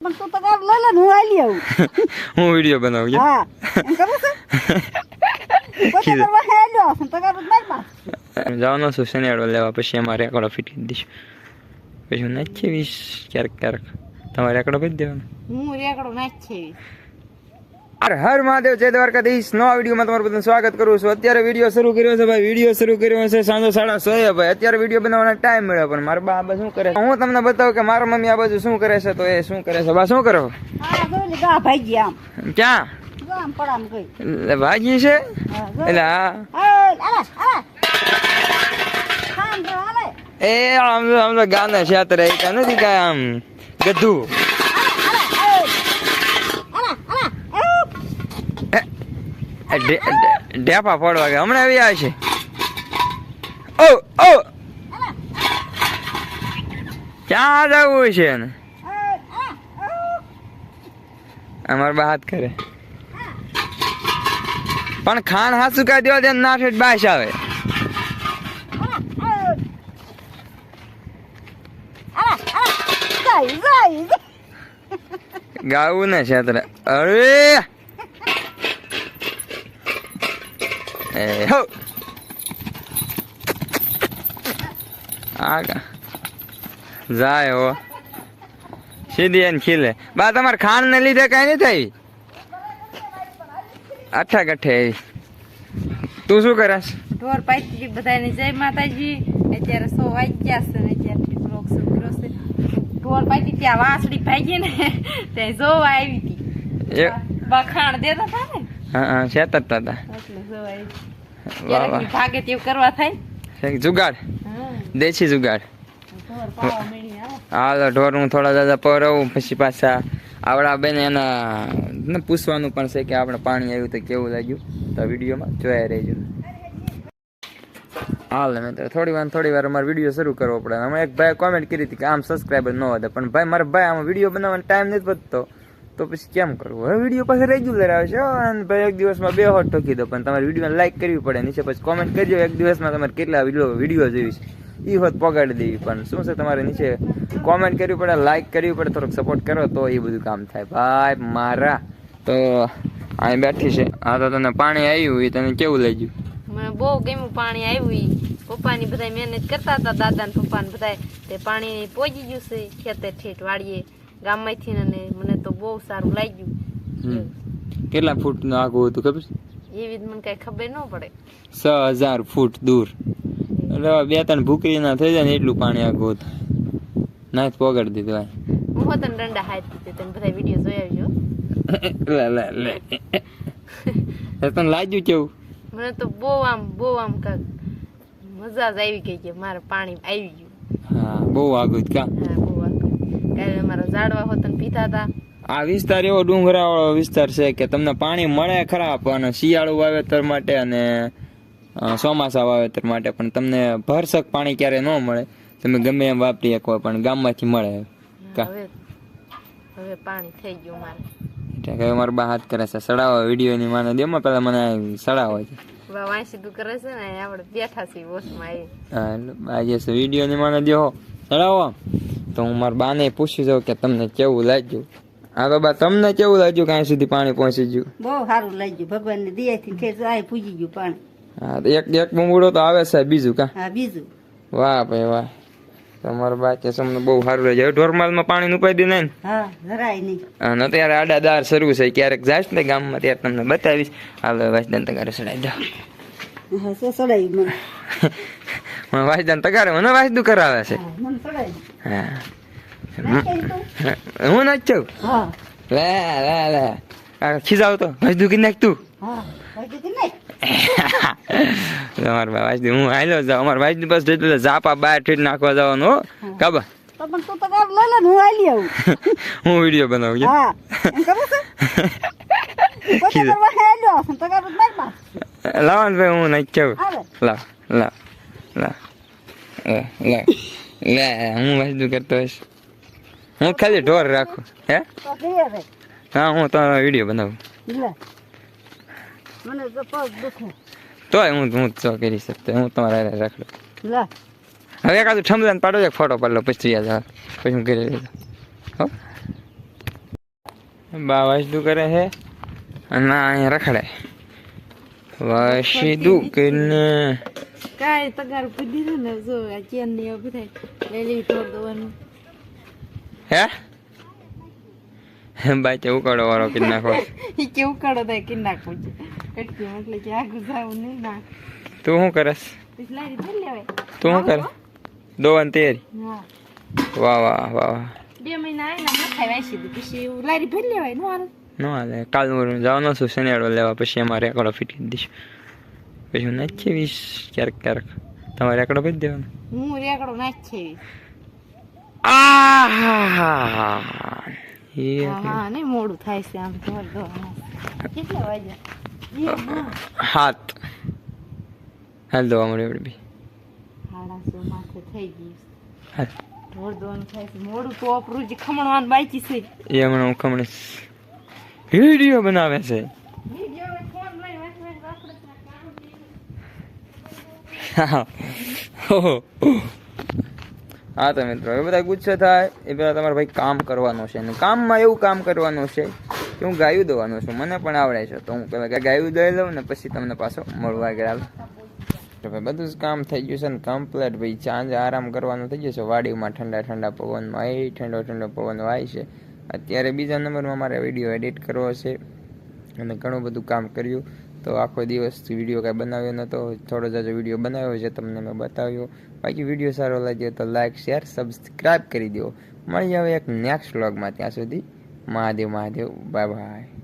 તું તો કર લે લે હું આલી આવું. હું વીડિયો બનાવું. હા. એમ કરું છે? પોતે કરવા હે લ્યો તો પાસે. જવાનો છું શનિવારો લેવા. પછી અમારે રેકોર્ડો ફિટ કરી દઈશું. પછી હું નાખી વીસ ક્યારેક ક્યારેક. તમારે રેકડો કરી દેવાનો. હું રેકડો નાખી હર મહાદેવ જય દ્વારકાધીશ. નવા વિડીયોમાં તમારું બધું સ્વાગત કરું છું. અત્યારે વીડિયો શરૂ કર્યો છે ભાઈ વીડિયો શરૂ કર્યો છે સાંજો સાડા સો ભાઈ. અત્યારે વીડિયો બનાવવાનો ટાઈમ મળ્યો પણ મારા બા આ શું કરે હું તમને બતાવું કે મારા મમ્મી આ બાજુ શું કરે છે તો એ શું કરે છે? બા શું કરો? ક્યાં? ભાજી છે? એટલે હા એ આમ આમ ગાના છે અત્યારે નથી કાંઈ આમ ગધું આલા આલા એ ઢે- ઢે- ઢેફા ફોડવા ગયા. હમણાં આવી આવે છે. ઓ ઓ! ક્યાં જવું છે એને? અમાર હાથ કરે. પણ ખાણ હાસુ સુકાઈ દેવા દે ના ઠેઠ બાશ આવે. ગાવું ને છે અરે! આગા જાય હો સીધી એને ખીલે બા તમારે ખાંડ ને લીધે કઈ નહીં થઈ. અઠા કઠે તું શું કરસ? ઢોર પાછી બધાને જય માતાજી. અત્યારે સો વાગ્યા છે ને અત્યારથી છે ઢોર પાછી ત્યાં વાંસળી ભાગી ને ત્યાં જોવા આવી હતી. બા બખાણ દેતા હતા ને? હા હા શેતરતા હતા એટલે જોવા આવી ભાગે તેવું કરવા થાય? જુગાડ. દેશી જુગાડ. હાલો ઢોર હું થોડા દાદા પરવું પછી પાછા આવડા બેન એના પૂછવાનું પણ છે કે આપણે પાણી આવ્યું તો કેવું લાગ્યું? તો વિડીયોમાં જોયા રહેજો. હાલ મિત્ર થોડી વાર થોડી વાર અમારે વીડિયો શરૂ કરવો પડે. હમણાં એક ભાઈ કોમેન્ટ કરી હતી કે આમ સબસ્ક્રાઈબર ન હતા પણ ભાઈ મારા ભાઈ આમાં વીડિયો બનાવવાનો ટાઈમ નથી વધતો. તો પછી કેમ કરવું? હવે વીડિયો પાસે રેગ્યુલર આવે છે અને ભાઈ એક દિવસમાં બે હોટ ટોકી દો પણ તમારે વીડિયો લાઈક કરવી પડે, નીચે પછી કોમેન્ટ કરજો, એક દિવસમાં તમારે કેટલા વીડિયો વીડિયો જોઈશ. એ હોત પગાડી દેવી, પણ શું છે તમારે નીચે કોમેન્ટ કરવી પડે લાઈક કરવી પડે, થોડોક સપોર્ટ કરો, તો એ બધું કામ થાય. ભાઈ મારા, તો અહીં બેઠી છે. આ તો તને પાણી આવ્યું એ તને કેવું લઈ ગયું મને બહુ ગમ્યું પાણી આવ્યું એ પપ્પાની બધા મહેનત કરતા હતા દાદા ને પપ્પા ને બધા તે પાણી પહોંચી ગયું છે, ખેતર ઠેઠ વાડીએ, ગામમાંથી ને ને મને બહુ સારું લાગ્યું. કેટલા ફૂટનું આગું હતું ખબર એવી જ મને કઈ ખબર ન પડે. છ હજાર ફૂટ દૂર. એટલે બે ત્રણ ભૂકરી ના થઈ જાય ને એટલું પાણી આગું હતું. નાથ પોગાડી દીધું આ. હું તને ને દંડા હાથ દીધી તમે બધા વીડિયો જોઈ આવજો. લે લે લે. તને લાગ્યું કેવું? મને તો બહુ આમ બહુ આમ કાક મજા જ આવી ગઈ કે મારે પાણી આવી ગયું. હા બહુ આગું હતું કા? હા બહુ આગળ કાલે અમારા ઝાડવા હોતન પીતા હતા આ વિસ્તાર એવો ડુંગરાવાળો વિસ્તાર છે કે તમને પાણી મળે ખરા પણ શિયાળુ વાવેતર માટે અને ચોમાસા વાવેતર માટે પણ તમને ભરસક પાણી ક્યારે ન મળે. તમે ગમે એમ વાપરી શકો પણ ગામમાંથી મળે. હવે હવે પાણી થઈ ગયું મારે. મારા બા હાથ કરે છે સડાવો વિડીયોની માને. દેમાં પેલા મને સડાવો છે. વાંસી દુ કરે છે ને આપણે બેઠા છીએ વોશમાં આવી હા એટલે બા જે છે માને દેહો. સડાવો. તો હું મારા બાને પૂછી જાઉં કે તમને કેવું લાગ્યું. હા તો બા તમને કેવું લાગ્યું કાંઈ સુધી પાણી પહોંચી ગયું? બહુ સારું લાગ્યું. ભગવાનની દયાથી ઠેર આય પૂજી ગયું પાણી. હા તો એક એક બમૂડો તો આવે છે બીજું કા? હા બીજું. વાહ ભાઈ વાહ. તમારો બા કે તમને બહુ સારું છે હવે ઢોરમાલમાં પાણી ઉપાઈ દે ને? હા જરાય નહીં. અને અત્યારે આડા દાર શરૂ છે. ક્યારેક જાશ ને ગામમાં ત્યારે તમને બતાવીશ. હાલો વાસદાન તગારે ચડાવી દો. હા સો સડાયું મને. વાસદાન તગારે મને વાસદું કરાવે છે. હા મને સડાયું હા. તું? હું હા. લે લે લે. ખીજાવ તો. વાસદું કઈ નાખ. તું અમારા વાસદું હું હાલો જાઉં. અમારા વાસદું બસ એટલે ઝાપા બાર ઠીટ નાખવા જવાનું હો. કાબા હું વીડિયો બનાવું લાવન ભાઈ હું નાખ હાલે લાવ લાવ લાવ. લે લે લે હું વાંચું કરતો હોઈશ. હું ખાલી ઢોર રાખું. હે? તો હા હું તમારો વીડિયો બનાવું. તો તોય હું હું તો કરી શકતો હું તમારા રાખડો. હવે એકાદું ઠમદાન પાડો એક ફોટો પાડલો પછી યાદ જાય પછી હું કરી લીધો હો? બા વાસદુ કરે છે? અને અહીંયા રખડે વાસીદુ કરીને કાંઈ તગાર પૂછી ને જો આ ચેન ને એવું થાય લઈ લેવી ઢોર દવાનું. હે? બાચે ઉકાળો વાળો કિન નાખો. એ કેવું કાઢો થાય કે નાખવું છે. એટલે કે નહીં ના તું શું કરસ? લારી ભરી લેવાય તું શું કર? દો તૈયારી? હા? વાહ વાહ વાહ વાહ. બે મહિના આવેલા ન ખાઈ વાસી દીધું પછી લારી ભરી લેવાય નો હાલ. ન હાલે. કાલ હું જવાનો છું શનિવારો લેવા. પછી અમારે રેકડો ફીટી દઈશું. પછી હું નાખી વીસ ક્યારેક ક્યારેક. તમારે રેકડો ભરી દેવાનો? હું નાખ આહા હા નહીં મોડું થાય છે આમ ઢોર કેટલા વાગ્યા? હાથ હાલ દવા મળે એવડી બી. સાડા સો માથે થઈ ગયું હાલ. ઢોર દોવાનું થાય છે. મોડું તો અપરું જે ખમણવાનું બાકી છે. એ હમણાં હું ખમણીશ વીડિયો બનાવે છે. હા તો મિત્રો એ બધા ગુસ્સે થાય. એ બધા તમારે ભાઈ કામ કરવાનું છે અને કામમાં એવું કામ કરવાનું છે કે હું ગાયું દવાનું છું. મને પણ આવડે છે. તો હું પહેલાં ગાયું દઈ લઉં ને પછી તમને પાછો મળવા ગયા તો ભાઈ બધું જ કામ થઈ ગયું છે ને કમ્પ્લેટ ભાઈ ચાંજ આરામ કરવાનું થઈ ગયું છે. વાડીમાં ઠંડા ઠંડા પવનમાં એ ઠંડો ઠંડો પવન વાય છે. અત્યારે બીજા નંબરમાં મારે વીડિયો એડિટ કરવો છે. અને ઘણું બધું કામ કર્યું. તો આખો દિવસ વીડિયો કાંઈ બનાવ્યો નહોતો. થોડો જાજો વીડિયો બનાવ્યો છે, તમને મેં બતાવ્યો. બાકી વીડિયો સારો લાગ્યો તો લાઈક શેર સબસ્ક્રાઈબ કરી દો. મળી આવે એક નેક્સ્ટ વ્લોગમાં ત્યાં સુધી મહાદેવ મહાદેવ. Bye bye